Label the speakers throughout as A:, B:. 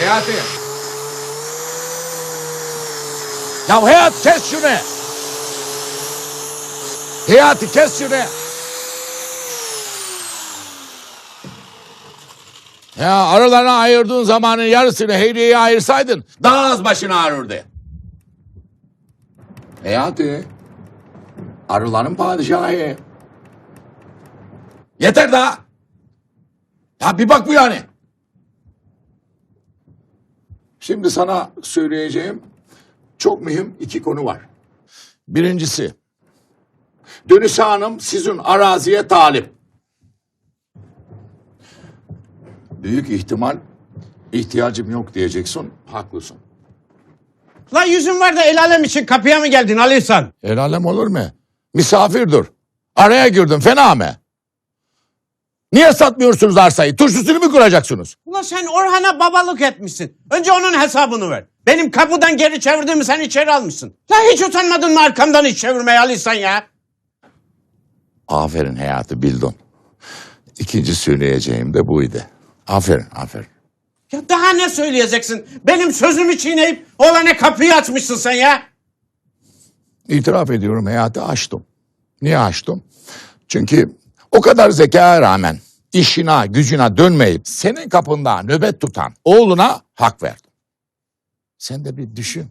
A: Hayati. Ya Hayat kes şunu. Hayati kes şunu. Ya aralarına ayırdığın zamanın yarısını Heyriye'ye ayırsaydın daha az başına ağrırdı. Hayati. Arıların padişahı. Yeter daha. Ya bir bak bu yani. Şimdi sana söyleyeceğim çok mühim iki konu var. Birincisi, Dönüse Hanım sizin araziye talip. Büyük ihtimal ihtiyacım yok diyeceksin, haklısın.
B: La yüzün var da el alem için kapıya mı geldin Ali İhsan?
A: El alem olur mu? Misafirdir. Araya girdim, fena mı? Niye satmıyorsunuz arsayı? Turşusunu mu kuracaksınız?
B: Ulan sen Orhan'a babalık etmişsin. Önce onun hesabını ver. Benim kapıdan geri çevirdiğimi sen içeri almışsın. La hiç utanmadın mı arkamdan iş çevirmeye Ali ya?
A: Aferin hayatı bildin. İkinci söyleyeceğim de buydu. Aferin, aferin.
B: Ya daha ne söyleyeceksin? Benim sözümü çiğneyip oğlana kapıyı açmışsın sen ya.
A: İtiraf ediyorum hayatı açtım. Niye açtım? Çünkü o kadar zekaya rağmen işine gücüne dönmeyip senin kapında nöbet tutan oğluna hak verdim. Sen de bir düşün.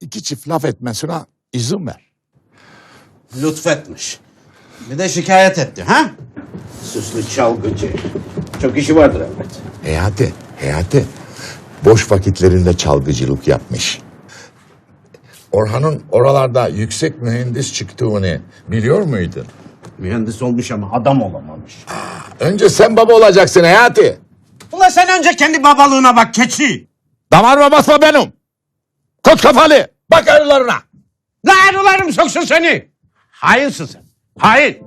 A: İki çift laf etmesine izin ver.
B: Lütfetmiş. Bir de şikayet etti ha? Süslü çalgıcı. Çok işi vardır elbet.
A: Hayati, Hayati. Boş vakitlerinde çalgıcılık yapmış. Orhan'ın oralarda yüksek mühendis çıktığını biliyor muydun?
B: Mühendis olmuş ama adam olamamış.
A: Önce sen baba olacaksın Hayati.
B: Ulan sen önce kendi babalığına bak keçi.
A: Damarıma basma benim. Kot kafalı. Bak arılarına.
B: La arılarım soksun seni. Hainsin sen. Hain.